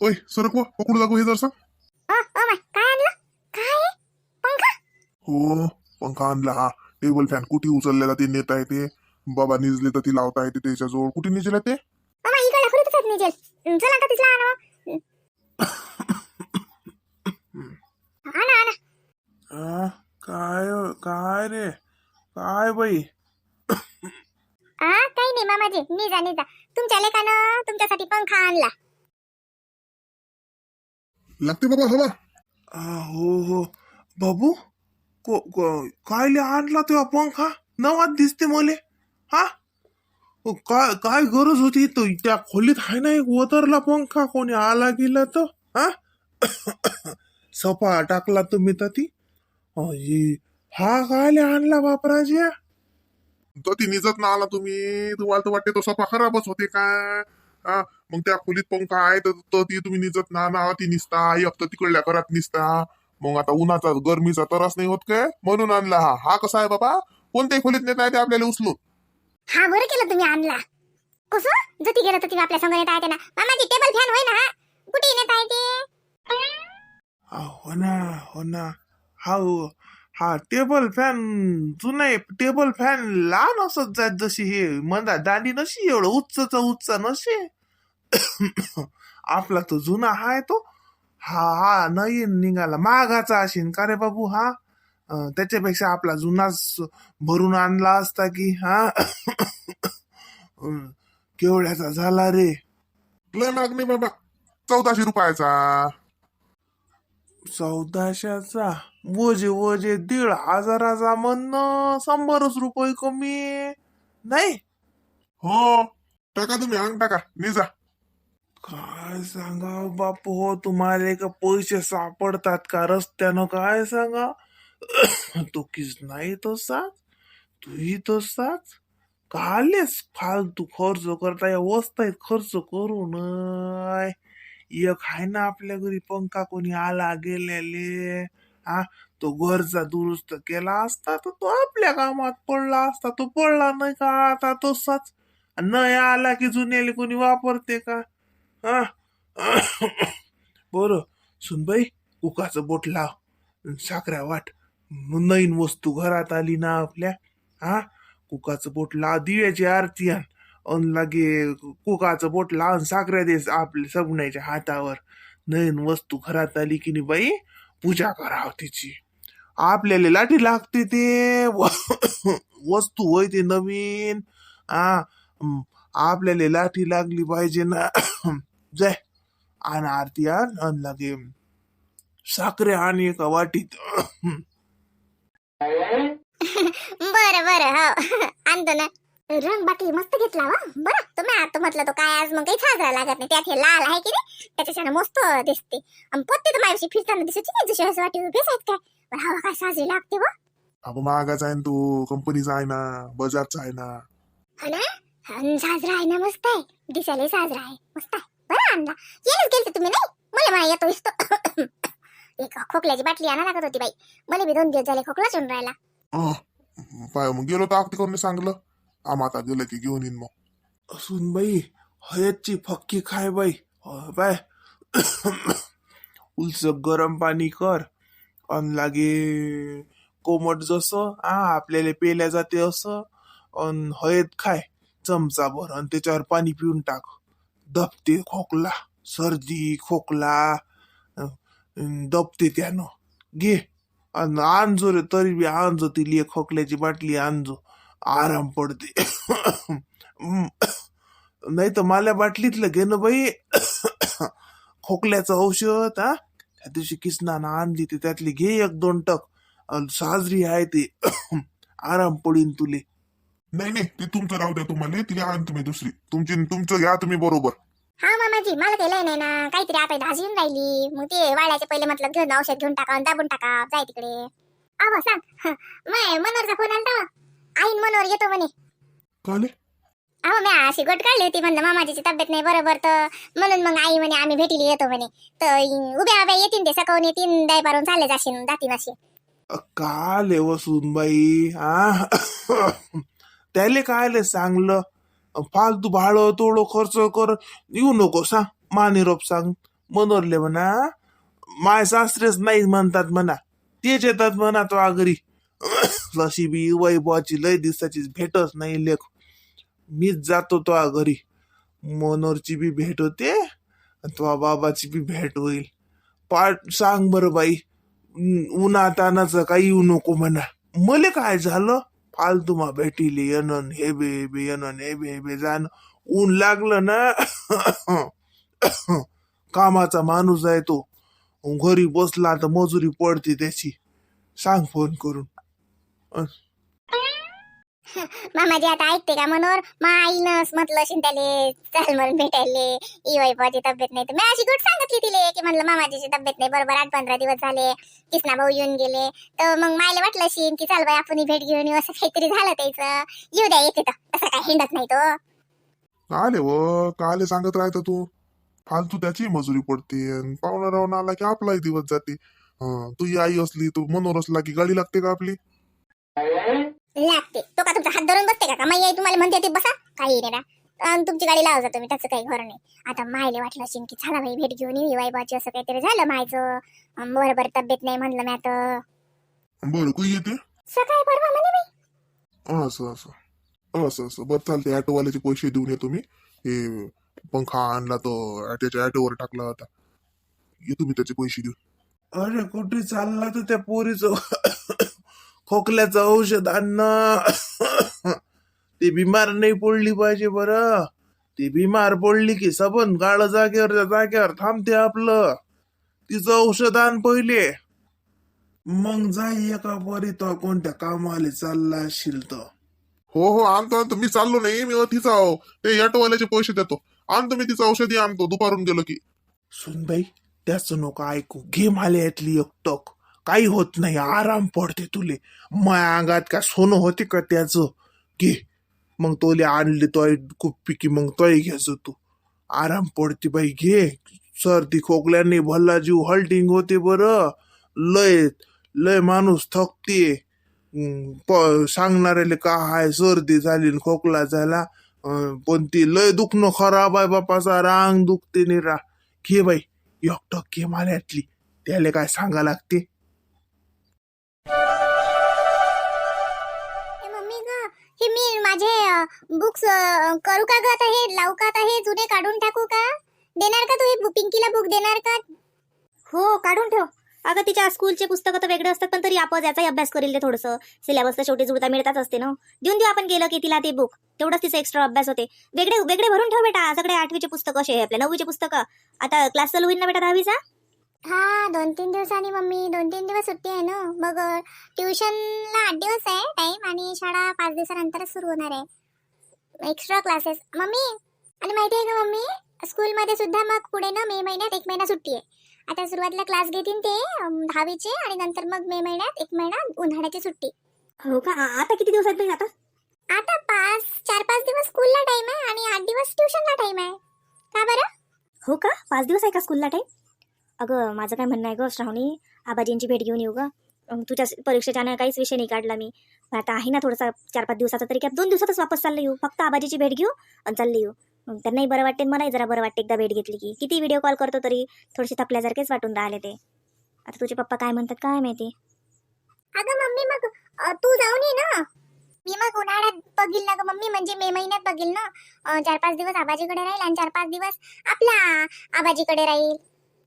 ओय सरक वा पकडू दाखव हे जरसा. अ अ माय काय आणलं? काय? आहे? पंखा? हो पंखा आणला हा. टेबल फॅन कुठे उचललेला ते नेता येते बाबा निजले तर ती लावता येते त्याच्याजवळ. कुठे निजले ते? अ माय इकडे खुरीतच आहेत निजेल? चला आता तिथला आणा आणा आणा. आ, काय काय रे? काय बाई? आ काही नाही मामाजी निजा निजा. तुमच्या लेकानं तुमच्यासाठी पंखा आणला. लागते बाबा हवा. हो हो. बाबू को, को, काय ले आणला तेव्हा पंखा? नवाच दिसते मले. हा? ओ, काय काय गरज होती तो त्या खोलीत आहे ना एक वतरला पंखा? कोणी आला गेला तर? हा? सफा टाकला तुम्ही तर ती हा काय ले आणला बापराजी? तर ती निजत ना आला तुम्ही. तुम्हाला तर वाटते तो सफा खराबच होते काय? हा? मग त्या खोलीत पंखा आहे तर ती तुम्ही निजत ना ना ती निसता एक तर तिकडल्या घरात निसता. मग आता उन्हाचा गरमीचा त्रास नाही होत काय? म्हणून आणला हा. हा कसा आहे बाबा? कोणत्याही खोलीत नेता येते आपल्याला उचलून. हा बरं केलं तुम्ही आणला. कसं? जती गेलं तर तुम्ही आपल्या संग येता येते ना मामाजी टेबल फॅन होय ना? हा कुठे नेता येते हा, हो ना हो ना. हा हा टेबल फॅन जुना आहे. टेबल फॅन लहान असत जात जशी हे. मंदा दांडी नशी एवढं उच्चचा उच्च नशी. आपला तो जुना हाय तो. हा हा नाही निघाला. महागाचा असेन का रे बाबू हा? त्याच्यापेक्षा आपला जुनाच भरून आणला असता की हा? केवढ्याचा झाला रे? लय माग नाही बाबा. चौदाशे रुपयाचा. चौदाशेचा. वजे वजे दीड हजाराचा म्हणणं शंभरच रुपये कमी. नाही? हो. टाका तुम्ही अंग टाका. निजा. काय सांगा बापू हो तुम्हाला का पैसे सापडतात का? रस्त्यानं काय सांगा? तो किस नाही तसाच तूही तसाच कालेच फालतू खर्च करता या वस्तायत खर्च करू नय. एक आहे ना आपल्या घरी पंखा कोणी आला गेलेले. हा तो घरचा दुरुस्त केला असता तर तो आपल्या कामात पडला असता. तो पडला नाही का? आता तसाच. नाही आला की जुन्याले कोणी वापरते का? हा. बर सुनबाई कुकाचं बोट लाव. साखऱ्या वाट. नवीन वस्तू घरात आली ना आपल्या. हा कुकाचं बोट लाव. दिव्याची आरती आण. लगे कुकाचं बोट लावून साखऱ्या देस आपल्या सगण्याच्या हातावर. नवीन वस्तू घरात आली की नाही बाई? पूजा करावं तिची. आपल्याला लाठी लागते ते. व- वस्तू होय ते नवीन. आ आपल्याला लाठी लागली पाहिजे ना. जाय. आण आरती आण अन लागे साखरे आणि एका वाटीत. बरं बरं हो. आणतो ना. रंग बाटली मस्त घेतला वा. बरं तुम्ही आता म्हटलं तो काय आज मग काही साजरा लागत नाही. त्यात हे लाल आहे की नाही त्याच्याच्यानं मस्त दिसते. आणि पोते तर माझ्याशी फिरताना दिसत नाही जशी असं वाटी उभेच आहेत काय? पण हवा काय साजरी लागते वा. अगं महागाचा आहे ना तो कंपनीचा आहे ना बजाजचा आहे ना. हो ना? आणि साजरा आहे ना मस्त आहे. दिसायला साजरा आहे. मस्त आहे. बरं आणला येणच गेलते तुम्ही नाही? मला मला येतो इस्तो एक खोकल्याची बाटली आणा लागत होती बाई. मला बी दोन दिवस झाले खोकलाच येऊन राहिला. अं, पाय मग गेलो तर अगदी करून सांगलं. आम आता गेलं की घेऊन येईन मग. असून बाई हयतची फक्की खाय बाई. बाय. उलस गरम पाणी कर. अन लागे कोमट जसं आ आपल्याला पेल्या जाते असं. अन हयत खाय. चमचा भर आणि त्याच्यावर पाणी पिऊन टाक. दबते खोकला. सर्दी खोकला. दपते दबते त्यानं. घे. अन आणजो रे तरी बी आणजो ती लिये खोकल्याची बाटली आणजो. आराम पडते. नाही तर मला बाटलीतलं घे ना बाई. खोकल्याचं औषध हा? त्या दिवशी किसनानं आणली ते त्यातली घे एक दोन टक. साजरी आहे ते. आराम पडीन तुले. नाही नाही ते तुमचं राहू द्या तुम्हाला तिला आण तुम्ही दुसरी. तुमची तुमचं घ्या तुम्ही बरोबर. हा मामाजी मला काही लय नाही ना. काहीतरी आता भाजी येऊन राहिली. मग ते वाळायच्या पहिले म्हटलं घेऊन औषध घेऊन टाका आणि दाबून टाका. जाय तिकडे. आवा सांग. माय मनोहरचा फोन आलता. आईन मनोहर येतो म्हणे. काले? अहो मी अशी गोट काढली होती म्हणलं मामाजीची तब्येत नाही बरोबर तर म्हणून मग आई म्हणे आम्ही भेटीला येतो म्हणे. तर इ- उभ्या उभ्या येतील ते सकाळून येतील दाय पारून चालले जाशील जातील अशी काले वसून बाई हा त्याले कायले सांगलं? फालतू भाड तोडो खर्च कर येऊ नको सांग मा निरोप सांग. मनोरले म्हणा माय सासरेच नाही म्हणतात म्हणा तेच येतात म्हणा तो घरी तशी बी वैभवाची लय दिवसाची भेटच नाही लेख. मीच जातो तो घरी. मनोरची बी भेट होते आणि तो बाबाची बी भेट होईल. पाठ सांग बरं बाई. उन- उन्हातानाचं काही येऊ नको म्हणा. मले काय झालं? फालतू मा भेटीले येणं हे बे हे बे येणं हे बे हे बे जाणं. ऊन लागलं ना? कामाचा माणूस आहे तो. घरी बसला तर मजुरी पडते त्याची. सांग फोन करून. मामाजी आता ऐकते का मनोर मा आईनं म्हटलं असेल त्याले चाल म्हणून भेटायले. ई वैभवाची तब्येत नाही. तर मी अशी गोष्ट सांगितली तिले की म्हणलं मामाजीची तब्येत नाही. बरोबर आठ पंधरा दिवस झाले. किसना भाऊ येऊन गेले. तर मग मायला वाटलं शिन की चाल बाई आपण भेट घेऊन येऊ. असं काहीतरी झालं त्याचं. येऊ द्या येते तर. तसं काय हिंडत नाही तो. काले व? काले सांगत राहतं तू? फालतू त्याची मजुरी पडते. पाहुणा राहून आला की आपलाही दिवस जाते. तू तुझी आई असली तू मनोर असला की गाडी लागते का आपली? लागते. तो का तुमचा हात धरून बसते का? माई आई तुम्हाला म्हणते ते बसा? काही नाही ना अन तुमची गाडी लावा तुम्ही. त्याचं काही घर नाही. आता मायले वाटलं असेल की चला बाई भेट घेऊन येऊ वैभवाची असं काहीतरी झालं मायचं बरोबर तब्येत नाही म्हणलं मी आता. बरं कुई येते? सकाळी परवा म्हणे बाई. असं असं. असं असं. बरं चालते ऑटोवाल्याचे पैसे देऊन येतो मी. हे पंखा आणला तो त्याच्या ऑटोवर टाकला होता. येतो मी त्याचे पैसे देऊन. अरे कुठे चालला तर त्या पोरीचं? खोकल्याचं औषध आणणं ते बिमार नाही पडली पाहिजे बरं. ती बिमार पडली की सबन गाळ जागेवर त्या जागेवर थांबते आपलं. तिचं औषध आण पहिले. मग जाई एका परी तो कोणत्या कामाले चालला असशील तर. हो हो आणतो आणतो. मी चाललो नाही. मी तिचा आहो ते ऑटोवाल्याचे पैसे देतो. आणतो मी तिचं औषधी आणतो. दुपारून गेलो की. सुनबाई त्याच नको ऐकू. घे माल्यातली एक टक. काही होत नाही. आराम पडते तुले. माया अंगात का सोनं होते का त्याचं? घे. मग तोले आणले तोय कुप्पी की मग तोय घ्यायचं तू. आराम पडते बाई घे. सर्दी खोकल्याने भल्ला जीव हल्टिंग होते बरं. लय लय माणूस थकते. प- सांगणाऱ्याले का हाय सर्दी झाली खोकला झाला. पण ती लय दुखणं खराब आहे बापाचा रांग दुखते निरा. घे बाई एकटक घे माल्यातली त्याला काय सांगा लागते? हे मी माझे बुक्स करू का ग आता हे? लावू का आता हे? जुने काढून टाकू का? देणार का तू हे पिंकीला बुक देणार का? हो काढून ठेव. अगं तिच्या स्कूलचे पुस्तकं तर वेगळे असतात पण तरी आपण याचाही अभ्यास करेल ते थोडंसं. सिलेबस तर शेवटी जुळता मिळताच असते ना? देऊन देऊ आपण गेलं की तिला ते बुक तेवढंच तिचा एक्स्ट्रा अभ्यास होते. वेगळे वेगळे भरून ठेव बेटा. सगळे आठवीचे पुस्तकं असे आपल्या. नववीचे पुस्तकं. आता क्लास चालू होईल ना बेटा दहावीचा? हा दोन तीन दिवसांनी मम्मी दोन तीन दिवस सुट्टी आहे ना. मग ट्युशनला आठ दिवस आहे टाइम आणि शाळा पाच दिवसानंतरच सुरू होणार आहे. एक्स्ट्रा क्लासेस मम्मी आणि माहिती आहे का मम्मी? स्कूलमध्ये सुद्धा मग पुढे ना मे महिन्यात एक महिना सुट्टी आहे. आता सुरुवातीला क्लास घेतील ते दहावीचे आणि नंतर मग मे महिन्यात एक महिना उन्हाळ्याची सुट्टी. हो का? आता किती दिवसात बाई आता? आता पाच चार पाच दिवस स्कूलला टाइम आहे आणि आठ दिवस ट्युशनला टाइम आहे. का बरं? हो का? पाच दिवस आहे का स्कूलला टाईम अगं माझं काय म्हणणं आहे गं श्रावणी? आबाजींची भेट घेऊन येऊ गं. तुझ्या परीक्षेच्या ना काहीच विषय नाही काढला मी. आता आहे ना थोडासा चार पाच दिवसाचा तरी काय दोन दिवसातच वापस चाललं येऊ. फक्त आबाजीची भेट घेऊ आणि चालले येऊ. मग त्यांनाही बरं वाटते मलाही जरा बरं वाटते एकदा भेट घेतली की. किती व्हिडिओ कॉल करतो तरी थोडेसे थकल्यासारखेच वाटून राहिले ते. आता तुझे पप्पा काय म्हणतात काय माहिती? अगं मम्मी मग तू जाऊन ये ना. मी मग उन्हाळ्यात बघील ना ग मम्मी म्हणजे मे महिन्यात बघील ना. चार पाच दिवस आबाजीकडे राहील आणि चार पाच दिवस आपल्या आबाजीकडे राहील.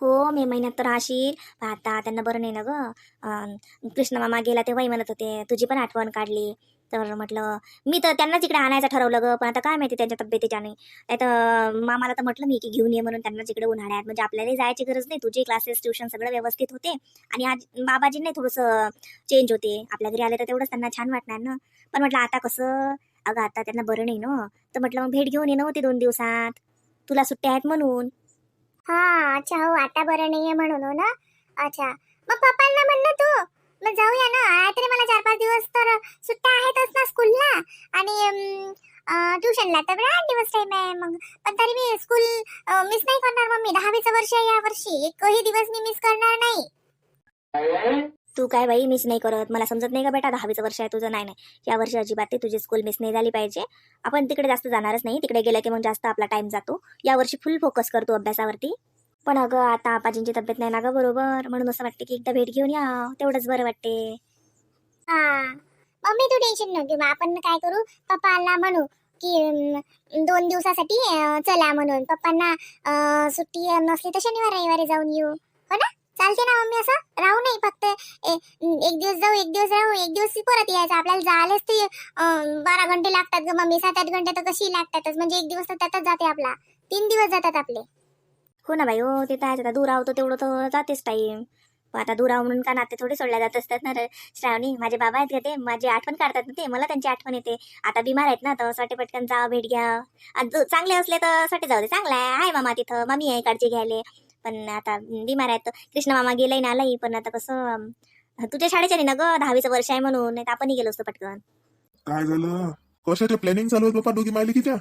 हो मे महिन्यात तर राहशील. पण आता त्यांना बरं नाही ना गं. कृष्ण मामा गेला तेव्हाही म्हणत होते तुझी पण आठवण काढली. तर म्हटलं मी तर त्यांनाच इकडे आणायचं ठरवलं ग पण आता काय माहिती त्यांच्या तब्येतीच्याने. नाही तर मामाला तर म्हटलं मी की घेऊन ये म्हणून त्यांनाच इकडे उन्हाळ्यात. म्हणजे आपल्यालाही जायची गरज नाही. तुझे क्लासेस ट्युशन सगळं व्यवस्थित होते आणि आज बाबाजींना थोडंसं चेंज होते. आपल्या घरी आले तर तेवढंच त्यांना छान वाटणार ना. पण म्हटलं आता कसं? अगं आता त्यांना बरं नाही ना. तर म्हटलं मग भेट घेऊन ये ना होती दोन दिवसात. तुला सुट्ट्या आहेत म्हणून. हा अच्छा हो आता बरं नाहीये म्हणून हो ना? अच्छा. मग पप्पांना म्हणलं तू. मग जाऊया ना. तरी मला चार पाच दिवस तर सुट्ट्या आहेतच ना स्कूलला. आणि ट्युशनला तर आठ दिवस टाइम आहे मग. पण तरी मी स्कूल मिस नाही करणार मम्मी. दहावीचं वर्ष आहे या वर्षी. एकही दिवस मी मिस करणार नाही. तू काय बाई मिस नाही करत. मला समजत नाही का बेटा दहावीचं वर्ष आहे तुझं? नाही नाही. या वर्षी अजिबात ते तुझी स्कूल मिस नाही झाली पाहिजे. आपण तिकडे जास्त जाणारच नाही. तिकडे गेलं की मग जास्त आपला टाइम जातो. या वर्षी फुल फोकस करतो अभ्यासावरती. पण अगं आता आपाजींची तब्येत नाही ना गं बरोबर? म्हणून असं वाटते की एकदा भेट घेऊन या. तेवढंच बरं वाटते. हा. मम्मी तू टेन्शन नको घेऊ. मग आपण काय करू? पप्पाला म्हणू की अं, दोन दिवसासाठी अं, चला म्हणून. पप्पांना अं, सुट्टी नसली तर शनिवार रविवारी जाऊन येऊ. हो ना? चालते ना मम्मी असं? राहू नाही फक्त. एक दिवस जाऊ एक दिवस राहू एक दिवस परत यायचं. आपल्याला जायलाच ते बारा घंटे लागतात ग मम्मी. सात आठ घंटे तर कशी लागतातच. म्हणजे एक दिवस तर त्यातच जाते आपला. तीन दिवस जातात आपले. हो ना बाई हो ते तर आता दूर आहोत तेवढं तर जातेच टाईम. आता दूर आहो म्हणून का नाते थोडे सोडल्या जात असतात ना श्रावणी माझे बाबा आहेत का ते. माझी आठवण काढतात ना ते. मला त्यांची आठवण येते. आता बिमार आहेत ना तर साठी पटकन जा भेट घ्या आणि चांगले असले तर साठी जाऊ दे. चांगला आहे. मामा तिथं. मम्मी आहे काळजी घ्यायले. पण आता बिमार आहेत. तर कृष्ण मामा गेलाय ना आलाही पण आता कसं तुझ्या शाळेच्या ना ग? दहावीचं वर्ष आहे म्हणून नाही आपणही गेलो असतो पटकन. काय झालं? कशाचे प्लॅनिंग चालू आहेत बाबा दोघी मायले किच्या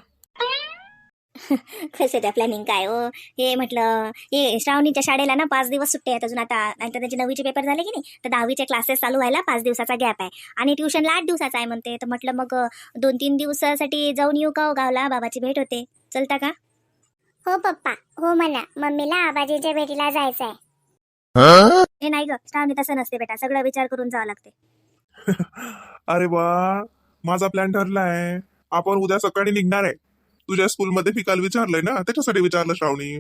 कसे त्या प्लॅनिंग काय हो? हे म्हटलं हे श्रावणीच्या शाळेला ना पाच दिवस सुट्टे आहेत अजून आता. नाहीतर त्याचे नववीचे पेपर झाले की नाही? तर दहावीचे क्लासेस चालू व्हायला पाच दिवसाचा गॅप आहे. आणि ट्युशनला आठ दिवसाचा आहे म्हणते. तर म्हटलं मग दोन तीन दिवसासाठी जाऊन येऊ का हो? गावला बाबाची भेट होते. चलता का? हो पप्पा. हो म्हणा. मम्मीला आबाजीच्या भेटीला जायचं आहे हे नाही ग. श्रावणी तसं नसते बेटा. सगळं विचार करून जावं लागते. अरे वा. माझा प्लॅन ठरलाय. आपण उद्या सकाळी निघणार आहे. तुझ्या स्कूलमध्ये मी काल विचारलंय ना? त्याच्यासाठी विचारलं श्रावणी.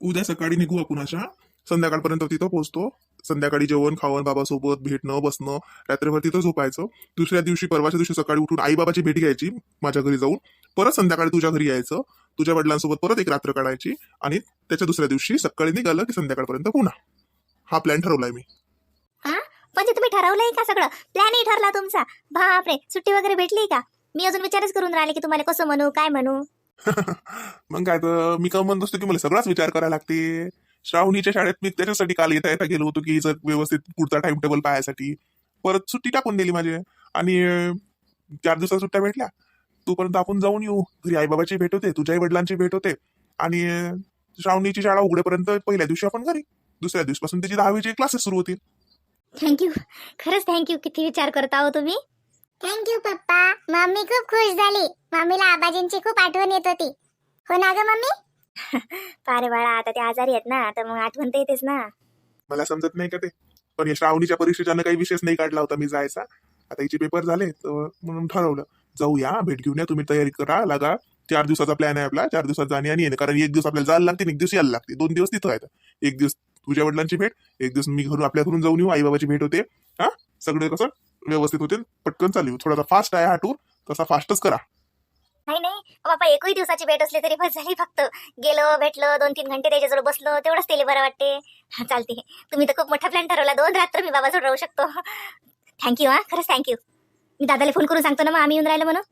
उद्या सकाळी निघू आपण अशा. संध्याकाळपर्यंत तिथं पोहोचतो. संध्याकाळी जेवण खावण बाबासोबत भेटणं बसणं. रात्रभर तिथं झोपायचं. दुसऱ्या दिवशी परवाच्या दिवशी सकाळी उठून आई बाबाची भेट घ्यायची. माझ्या घरी जाऊन. परत संध्याकाळी तुझ्या घरी यायचं. तुझ्या वडिलांसोबत परत एक रात्र काढायची आणि त्याच्या दुसऱ्या दिवशी सकाळी निघालं की संध्याकाळपर्यंत पुन्हा. हा प्लॅन ठरवलाय मी. म्हणजे तुम्ही ठरवलंय का सगळं? प्लॅनही ठरला तुमचा. बापरे सुट्टी वगैरे भेटली का? मी अजून विचारच करून राहिले की तुम्हाला कसं म्हणू काय म्हणू? मग काय तर मी का म्हणत असतो की मला सगळाच विचार करायला लागते. श्रावणीच्या शाळेत मी त्याच्यासाठी काल येता येता गेलो होतो की हिचं व्यवस्थित पुढचा टाइम टेबल पाहायसाठी. परत सुट्टी टाकून दिली माझी. आणि चार दिवसात सुट्ट्या भेटल्या. तोपर्यंत आपण जाऊन येऊ. घरी आईबाबाची भेट होते तुझ्याही वडिलांची भेट होते. आणि श्रावणीची शाळा उघडेपर्यंत पहिल्या दिवशी आपण घरी. दुसऱ्या दिवसापासून त्याची दहावीचे क्लासेस सुरू होतील. थँक्यू खरंच थँक्यू किती विचार करता हो तुम्ही. थँक्यू पप्पा. मम्मी खूप खुश झाली. मम्मीला आबाजींची खूप आठवण येत होती. हो ना ग मम्मी? अरे बाळा आता ते आजारी आहेत ना तर मग आठवण तर येतेच ना. मला समजत नाही का ते? पण या श्रावणीच्या परीक्षेच्यानं काही विशेष नाही काढला होता मी जायचा. आता हिचे पेपर झाले तर म्हणून ठरवलं. जाऊया भेट घेऊन या तुम्ही तयारी करा लागा. चार दिवसाचा प्लॅन आहे आपला चार दिवसात जाणे आणि येणे. कारण एक दिवस आपल्याला जायला लागते एक दिवस यायला लागते. दोन दिवस तिथं आहेत. एक दिवस तुझ्या वडिलांची भेट एक दिवस मी घरून आपल्या घरून जाऊन येऊ आई बाबाची भेट होते. हा? सगळे कसं व्यवस्थित होते. पटकन चालू. थोडासा फास्ट आहे हा टूर तसा फास्टच करा. नाही नाही. बाबा एकही दिवसाची भेट असली तरी बस झाली फक्त. गेलो भेटलो दोन तीन घंटे त्याच्याजवळ बसलो तेवढंच त्याला बरं वाटते. हा, चालते तुम्ही तर खूप मोठा प्लॅन ठरवला. दोन रात्र मी बाबाजवळ राहू शकतो. थँक्यू हा. खरंच थँक्यू मी दादाला फोन करून सांगतो ना मग आम्ही येऊन राहिलो म्हणून.